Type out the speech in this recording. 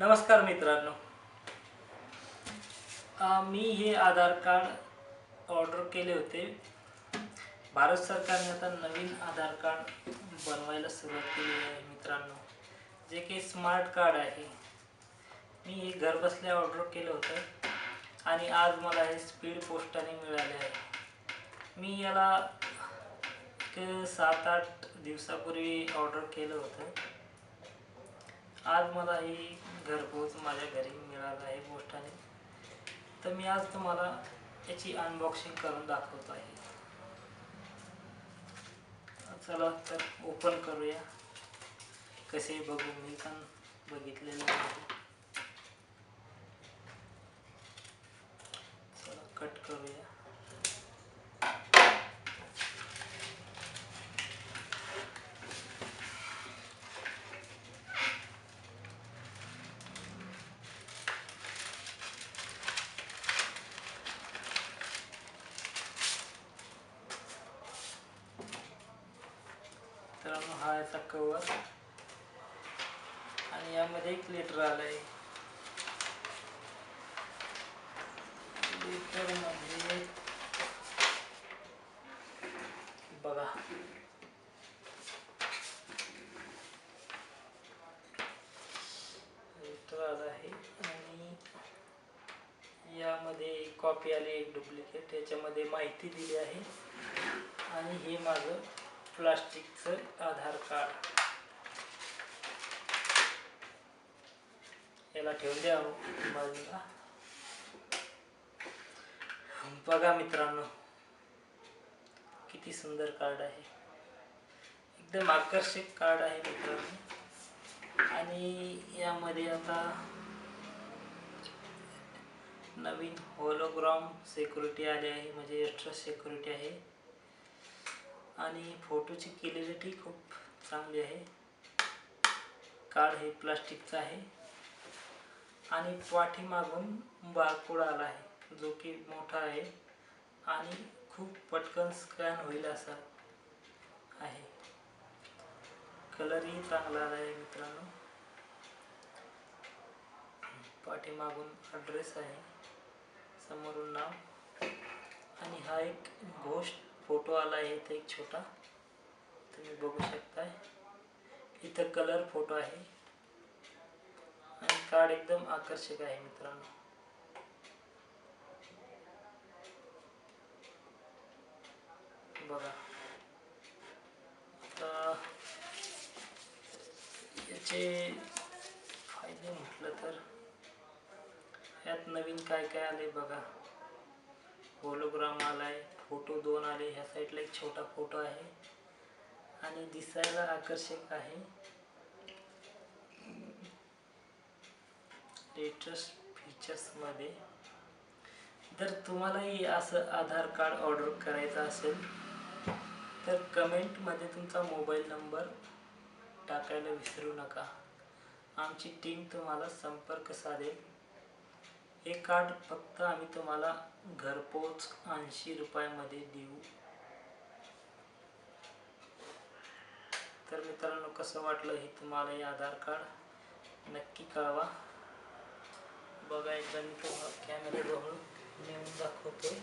नमस्कार मित्रांनो. मी हे आधार कार्ड ऑर्डर केले होते. भारत सरकारने आता नवीन आधार कार्ड बनवायला सुरुवात केली आहे मित्रांनो. जे की स्मार्ट कार्ड आहे. मी हे घरबसल्या ऑर्डर केलं होतं आणि आज मला हे स्पीड पोस्टाने मिळाले आहे. मी याला एक सात आठ दिवसापूर्वी ऑर्डर केलं होतं. आज मला ही घरपोच माझ्या घरी मिळालं आहे पोस्टाने तर मी आज तुम्हाला याची अनबॉक्सिंग करून दाखवत आहे. चला तर ओपन करूया. कसे बघू मी पण बघितलेलं आहे चला कट करूया तर हा याचा कवर आणि यामध्ये एक लिटर आलंय. लिटरमध्ये म्हणजे बघा. लिटर आलं आहे आणि यामध्ये कॉपी आली एक डुप्लिकेट याच्यामध्ये माहिती दिली आहे. आणि हे माझं प्लास्टिकचं आधार कार्ड. याला ठेवून द्या हो, बाजूला बघा मित्रांनो किती सुंदर कार्ड आहे. एकदम आकर्षक कार्ड आहे मित्रांनो. आणि यामध्ये आता नवीन होलोग्राम सिक्युरिटी आली आहे म्हणजे एक्स्ट्रा सिक्युरिटी आहे. आणि फोटोची क्लिअरिटी खूप चांगली आहे. कार्ड हे प्लास्टिकचं आहे. आणि पाठीमागून बारकोड आला आहे जो की मोठा आहे आणि खूप पटकन स्कॅन होईल असा आहे. कलरही चांगला आला आहे मित्रांनो. पाठीमागून ॲड्रेस आहे. समोरून नाव. आणि हा एक घोष्ट फोटो आला आहे इथे एक छोटा. तुम्ही बघू शकताय. इथं कलर फोटो आहे. आणि कार्ड एकदम आकर्षक आहे मित्रांनो. बघा. आता याचे फायदे म्हटलं तर यात नवीन काय काय आले बघा. होलोग्राम आलाय फोटो दोन आले ह्या साईडला एक छोटा फोटो आहे. आणि दिसायला आकर्षक आहे. लेटेस्ट फीचर्समध्ये जर तुम्हालाही असं आधार कार्ड ऑर्डर करायचं असेल तर कमेंटमध्ये तुमचा मोबाईल नंबर टाकायला विसरू नका. आमची टीम तुम्हाला संपर्क साधेल. हे कार्ड फक्त आम्ही तुम्हाला घरपोच ऐंशी रुपयामध्ये देऊ. तर मित्रांनो कसं वाटलं हे तुम्हाला हे आधार कार्ड? नक्की कळवा. बघा एकदा मी तुम्हाला कॅमेऱ्याजवळ नेऊन दाखवतोय